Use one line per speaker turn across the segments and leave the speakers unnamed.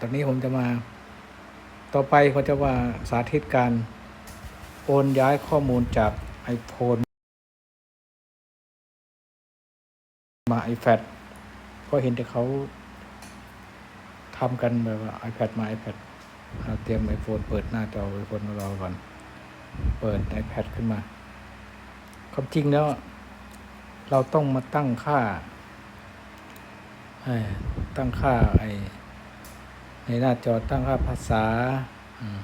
ตอนนี้ผมจะมา ต่อไปเขาจะว่าสาธิตการโอนย้ายข้อมูลจาก iPhone มา iPad ก็เห็นแต่เขาทำกันแบบว่า iPad มา iPad เราเตรียม iPhone เปิดหน้าจอ iPhone ของเราก่อน เปิด iPad ขึ้นมา ความจริงแล้ว เราต้องมาตั้งค่าตั้งค่าไอ ในหน้าจอตั้งค่าภาษาอืม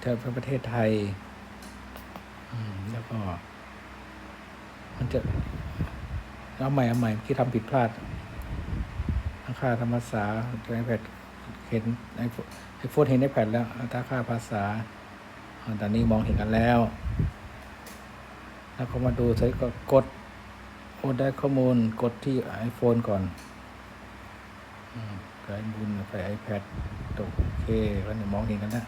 เทอประเทศไทย แล้วก็ มันจะเอาใหม่เอาใหม่ที่ทำผิดพลาดตั้งค่าธรรมภาษาไอแพดเห็นไอไอโฟนเห็นไอแพดแล้วตั้งค่าภาษาตอนนี้มองเห็นกันแล้ว แล้วก็มาดูใช้ก็กดโอได้ข้อมูลกดที่ iPhone ก่อน อืม ไกบุญใส่ไป iPad ตกโอเคก็จะมองเห็นกันนะ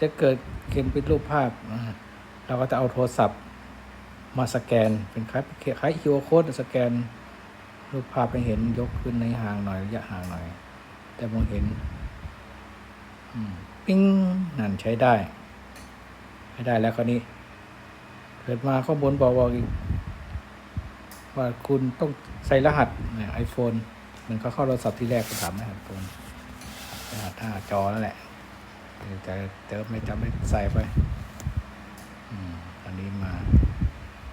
จะเกิดเกมเป็นรูปภาพเราก็จะเอาโทรศัพท์มาสแกนเป็นคล้ายคล้าย QR code สแกน รูปภาพให้เห็นยกขึ้นในห่างหน่อยระยะห่างหน่อย แต่มองเห็นปิ้งนั่นใช้ได้ใช้ได้แล้วคราวนี้ เกิดมาข้อมูลบอกบอกอีกว่าคุณต้องใส่รหัสไอโฟน มันเขาเข้าโทรศัพท์ที่แรกก็ถามรหัสโฟนรหัสหน้าจอนั่นแหละแต่แต่ไม่จำไม่ใส่ไปอืมตอนนี้มา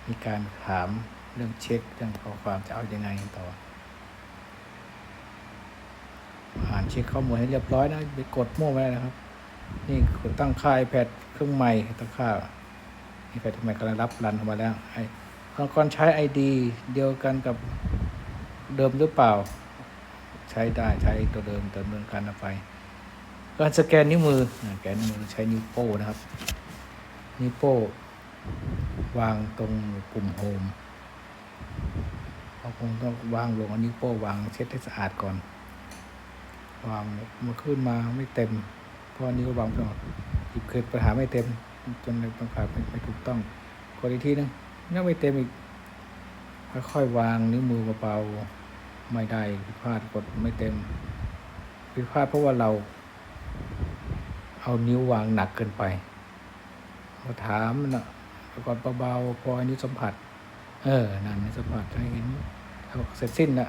มีการถามเรื่องเช็คเรื่องข้อความจะเอาอยังไงต่อ อ่านเช็คข้อมูลให้เรียบร้อยนะไปกดมั่วไม่ได้นะครับ นี่ตั้งค่า iPad เครื่องใหม่ตั้งค่านี่ไปทำไมกำลังรับรันเข้ามาแล้วไอ้ก่อนก่อนใช้ ID เดียวกันกับเดิมหรือเปล่า ใช้ได้ใช้ตัวเดิมดำเนินการไป การสแกนนิ้วมือสแกนนิ้วมือใช้นิ้วโป้นะครับ นิ้วโป้ วางตรงปุ่มโฮมเราคงต้องวางลงอนิ้วโป้วางเช็ดให้สะอาดก่อน วางมาขึ้นมาไม่เต็ม เพราะอันนี้ก็วางไปหมดหยิบเกิดปัญหาไม่เต็ม จนบางครั้งไม่ไม่ถูกต้องกดอีกทีนึงยังไม่เต็มอีกค่อยๆวางนิ้วมือเบาๆ ไม่ได้ผิดพลาดกดไม่เต็มผิดพลาดเพราะว่าเราเอานิ้ววางหนักเกินไปเราถามมันนะกดเบาๆพอนิ้วสัมผัส เออนั่นนิ้สัมผัสให้เห็นเสร็จสิ้นละ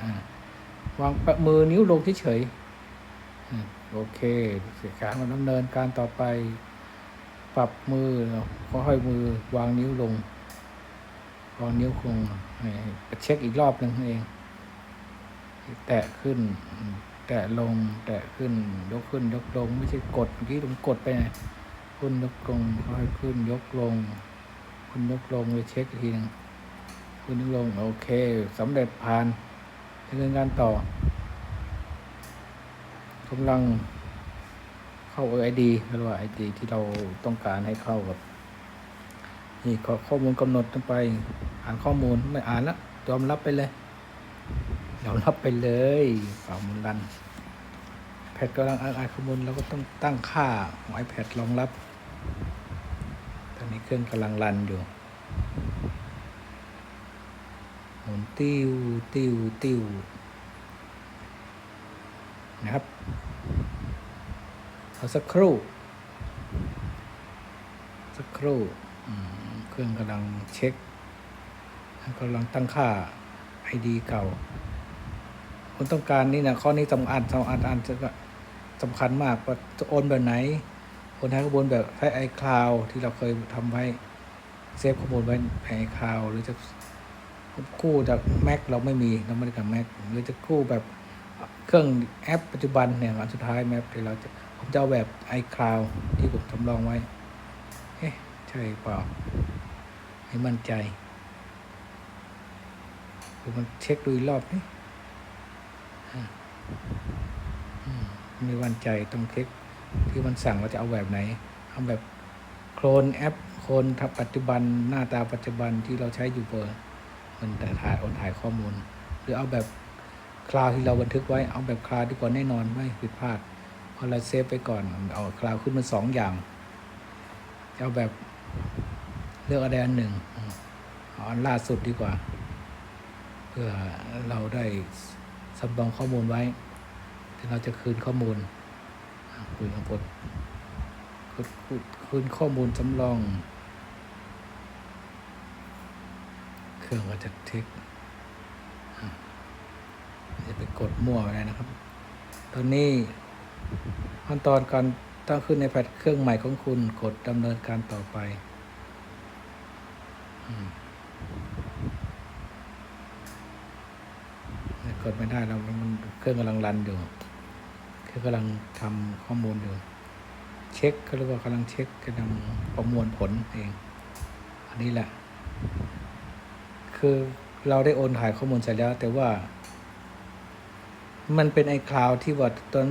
วางประมือนิ้วลงเฉยๆโอเคเสียการมาดำเนินการต่อไป ปรับมือค่อยมือวางนิ้วลงวางนิ้วคงเช็คอีกรอบหนึ่งเอง แตะขึ้น แตะลง แตะขึ้น ยกขึ้น ยกลง ไม่ใช่กดเมื่อกี้ผมกดไปไงขึ้นยกลงค่อยขึ้นยกลง ขึ้นยกลงไปเช็คทีหนึงขึ้นยกลงโอเคสำเร็จผ่านดำเนินการต่อกำลังเข้า ID เรียกว่า ID ที่เราต้องการให้เข้ากับนี่ขอข้อมูลกำหนดลงไป อ่านข้อมูลไม่อ่านละยอมรับไปเลย ยอมรับไปเลยเฝ่ามุนรันแพดกำลังอ่านอ่านข้อมูลเราก็ต้องตั้งค่าของ iPad รองรับ ตอนนี้เครื่องกำลังรันอยู่หมุนติวติวติวนะครับเอาสักครู่สักครู่เครื่องกำลังเช็คกำลังตั้งค่า ID เก่า คุณต้องการนี่นะข้อนี้สำคัญสำคัญอันสำคัญมากว่าจะโอนแบบไหนโอนให้ข้อมูลแบบใช้ iCloud ที่เราเคยทำไว้เซฟข้อมูลไว้ใน iCloud หรือจะกู้จาก Mac เราไม่มีเราไม่ได้กับ Mac หรือจะกู้แบบเครื่องแอปปัจจุบันเนี่ยอันสุดท้ายแมปที่เราจะผมจะเอาแบบ iCloud ที่ผมทำลองไว้ เอ๊ะใช่เปล่า ให้มั่นใจ ผมมันเช็คดูอีกรอบนี่ ไม่มั่นใจต้องเช็คที่มันสั่งว่าจะเอาแบบไหนเอาแบบโคลนแอปโคลนทับปัจจุบันหน้าตาปัจจุบันที่เราใช้อยู่เบอร์มันแต่ถ่ายโอนถ่ายข้อมูล หรือเอาแบบคลาวที่เราบันทึกไว้เอาแบบคลาวดีกว่าแน่นอนไม่ผิดพลาดพอเราเซฟไปก่อนเอาคลาวขึ้นมาสองอย่างเอาแบบเลือกอะไรอันหนึ่งเอาอันล่าสุดดีกว่า เพื่อเราได้ สำรองข้อมูลไว้ที่เราจะคืนข้อมูลคุยกับบทคืนคืนข้อมูลสำรอง เครื่องก็จะเทคอะไปกดมั่วอะไรนะครับ ตอนนี้ขั้นตอนการตั้งขึ้นในแพดเครื่องใหม่ของคุณกดดำเนินการต่อไป อืม กดไม่ได้เรามันเครื่องกำลังรันอยู่ เครื่องกำลังทำข้อมูลอยู่ เช็คเขาเรียกว่ากำลังเช็คกำลังประมวลผลเอง อันนี้แหละ คือเราได้โอนถ่ายข้อมูลเสร็จแล้ว แต่ว่า มันเป็นไอคลาวที่ว่าตอน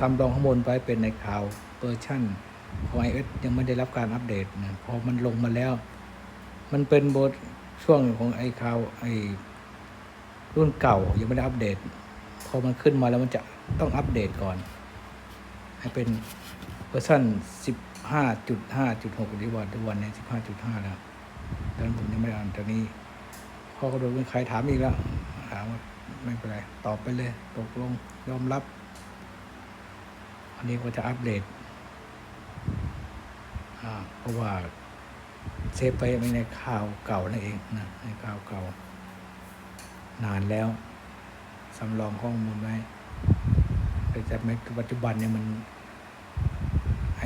ทำรองข้อมูลไว้เป็นไอคลาวเวอร์ชันของ iOS ยังไม่ได้รับการอัปเดตนะพอมันลงมาแล้ว มันเป็นบทช่วงของไอคลาวไอ รุ่นเก่ายังไม่ได้อัปเดต พอมันขึ้นมาแล้วมันจะต้องอัปเดตก่อน ให้เป็นเวอร์ชัน15.5.6หรือว่าทุกวันนี้15.5 แล้วตอนผมยังไม่ได้อ่านตอนนี้พ่อก็โดนเป็นใครถามอีกแล้วถามว่าไม่เป็นไร ตอบไปเลย ตกลงยอมรับ อันนี้ก็จะอัปเดตเพราะว่าเซฟไปไม่ในข่าวเก่านั่นเองนะในข่าวเก่า นานแล้วสำรองข้อมูลไว้แต่จากในปัจจุบันเนี่ยมัน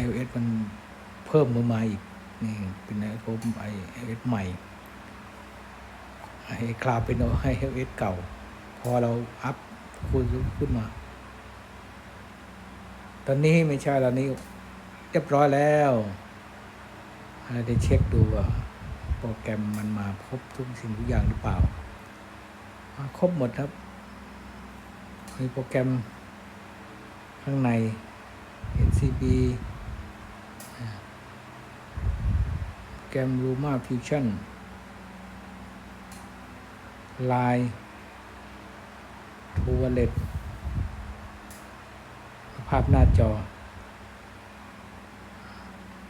iOS มันเพิ่มมือมาอีกนี่เป็น iOS ไอ iOS ใหม่ให้คลาวเป็นให้ HLS เก่า พอเราอัพคูณขึ้นมา ตอนนี้ไม่ใช่ตอนนี้เรียบร้อยแล้วเราได้เช็คดูว่าโปรแกรมมันมาครบทุกสิ่งทุกอย่างหรือเปล่า มาครบหมดครับมีโปรแกรมข้างใน NCB โปรแกรม Luma Fusion ไลน์ทูวเลตภาพหน้าจอ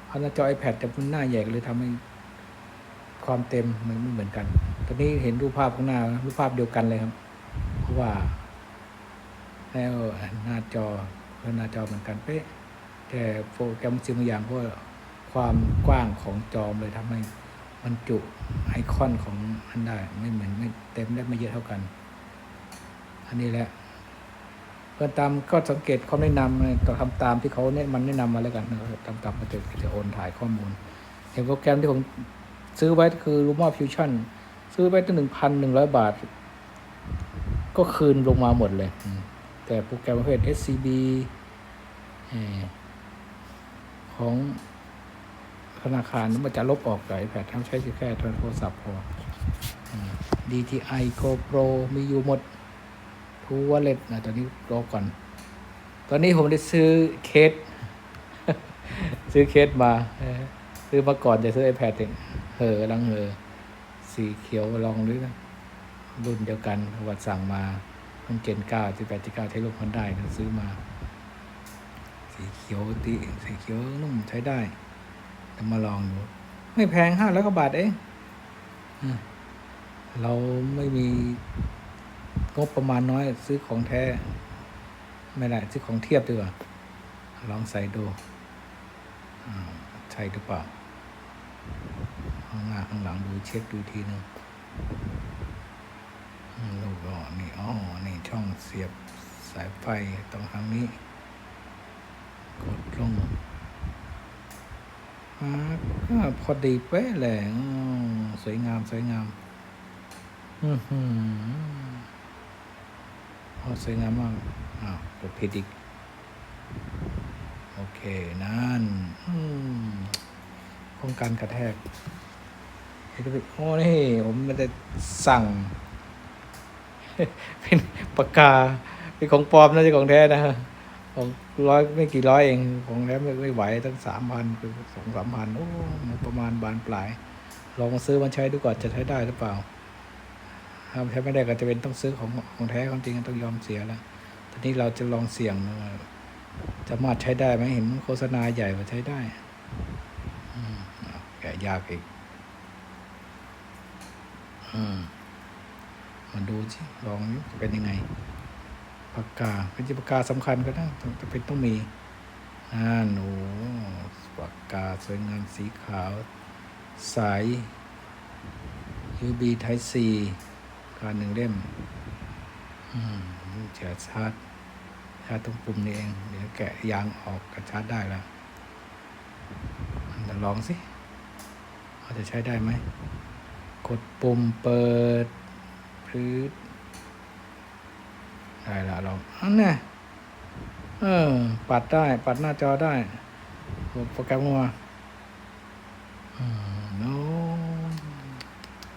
ภาพหน้าจอ iPad แต่มันหน้าใหญ่ก็เลยทำให้ความเต็มมันไม่เหมือนกัน อนนี้เห็นรูปภาพข้างหน้ารูปภาพเดียวกันเลยครับ เพราะว่าแล้วหน้าจอแล้วหน้าจอเหมือนกันเป๊ะแต่โปรแกรมซิมอย่างเพราะความกว้างของจอมเลยทำให้มันจุไอคอนของอันได้ไม่เหมือนไม่เต็มได้ไม่เยอะเท่ากัน อันนี้แหละเพื่อนตามก็สังเกตเขาแนะนำก็ทำตามที่เขาเนี่ยมันแนะนำมาแล้วกันนะครับทำตามมาจะจะโอนถ่ายข้อมูลอย่างโปรแกรมที่ผมซื้อไว้คือ Luma Fusion ซื้อไว้ตั้งหนึ่งพันหนึ่งร้อยบาท ก็คืนลงมาหมดเลย แต่โปรแกรมประเภท SCB ของธนาคารมันจะลบออกจาก iPad ทำใช้แค่โทรศัพท์พอ DTI GoPro มีอยู่หมด ทูว a เล็ตนะตอนนี้รอก่อน ตอนนี้ผมได้ซื้อเคส ซื้อเคสมา ซื้อมาก่อนจะซื้อ iPad เองเหอลังเหอ สีเขียวลองดูนะรุ่นเดียวกันวัดสั่งมารุ่นเจนเก้าที่แปดที่เก้าที่ลูกมันได้นะซื้อมา สีเขียวตีสีเขียวนุ่มใช้ได้จะมาลองดู ไม่แพงห้าร้อยกว่าบาทเองเราไม่มีงบประมาณน้อยซื้อของแท้ ไม่ได้ซื้อของเทียบดีกว่าลองใส่ดูใช่หรือเปล่า ข้างหน้าข้างหลังดูเช็คดูทีหนึงลูกอ่อนี่อ๋อนี่ช่องเสียบสายไฟตรงทางนี้ กดลงอ่าก็พอดีเป๊ะเลยสวยงามสวยงามอือหือโอ้สวยงามมากอ้าวกดผิดอีกโอเค นั่นอืมป้องกันกระแทก โอ้นี่ผมมันจะสั่ง เป็นปากกาเป็นของปลอมนะจะของแท้นะของร้อยไม่กี่ร้อยเองของแท้ไม่ไม่ไหวตั้งสามพันคือสองสามพันโอ้มันประมาณบานปลาย ลองซื้อมาใช้ดูก่อนจะใช้ได้หรือเปล่าถ้าใช้ไม่ได้ก็จะเป็นต้องซื้อของของแท้ของจริงต้องยอมเสียแล้วทีนี้เราจะลองเสี่ยงจะมาใช้ได้ไหมเห็นโฆษณาใหญ่ว่าใช้ได้แกะยากอีก อืมมาดูสิลองจะเป็นยังไงปากกาเป็นปากกาสำคัญก็ได้จะเป็นต้องมีอ่าหนูปากกาสวยงามสีขาว สาย UB Type C การหนึ่งเล่ม อืมจะชาร์จชาร์จตรงปุ่มนี้เอง เดี๋ยวแกะยางออกก็ชาร์จได้แล้วเดี๋ยวลองสิว่าจะใช้ได้ไหม กดปุ่มเปิดพื้นได้ละลองอันน่ะเออ ปัดได้ ปัดหน้าจอได้กดโปรแกรมมาอืมโน้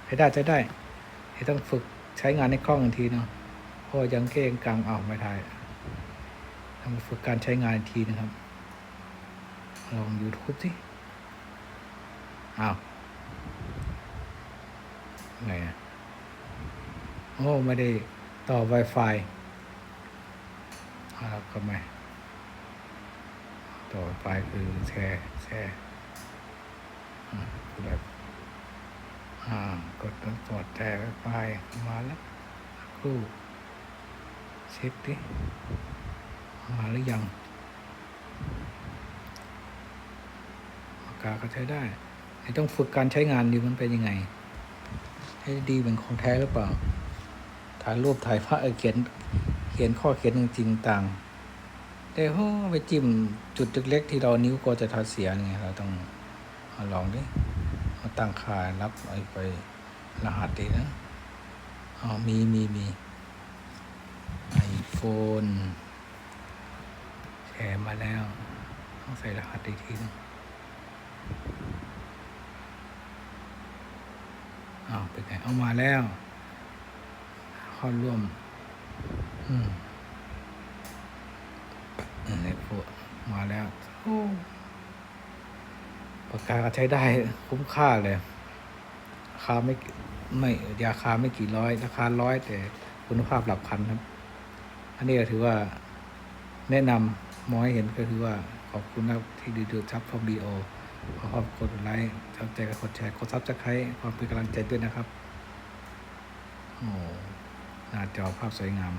ใช้ได้ใช้ได้ต้องฝึกใช้งานในกล้องอีกทีเนาะเพราะว่ายังเก้งกลางเอาไม่ได้ต้องฝึกการใช้งานอีกทีนะครับ ลอง YouTube สิอ้าว ไงอะโอ้ไม่ได้ต่อ Wi-Fi อ่าก็ไม่ต่อ Wi-Fi คือแชร์แชร์คือแบบอ่ากดกดแชร์ Wi-Fi มาแล้วครู่เช็คดิมาหรือยังปากกาก็ใช้ได้ต่ต้องฝึกการใช้งานดีมันเป็นยังไง ให้ดีเป็นของแท้หรือเปล่า ถ่ายรูปถ่ายภาพเออเขียน เขียนข้อเขียนจริงๆต่าง แต่โอ้ไปจิ้มจุดเล็กๆที่เรานิ้วก็จะทัดเสียไงเราต้องมาลองดิมาตั้งค่ารับไอ้ไปรหัสดีนะอ๋อมีมีมีไอโฟนแชร์มาแล้วต้องใส่รหัสอีกทีนึง อ้าว เป็นไงเอามาแล้วเข้าร่วม อืมอืมในพวกมาแล้วโอ้ปากกาก็ใช้ได้คุ้มค่าเลยราคาไม่ไม่ราคาไม่กี่ร้อย ราคาร้อยแต่คุณภาพหลักพันครับ อันนี้ก็ถือว่าแนะนำมองให้เห็นก็คือว่าขอบคุณนะที่ดูดูซับฟอร์บีโอ ขอขอบกดไลค์ชอบใจก็กดแชร์ กดซับสไครต์ความเป็นกำลังใจด้วยนะครับ โอ้หน้าจอภาพสวยงาม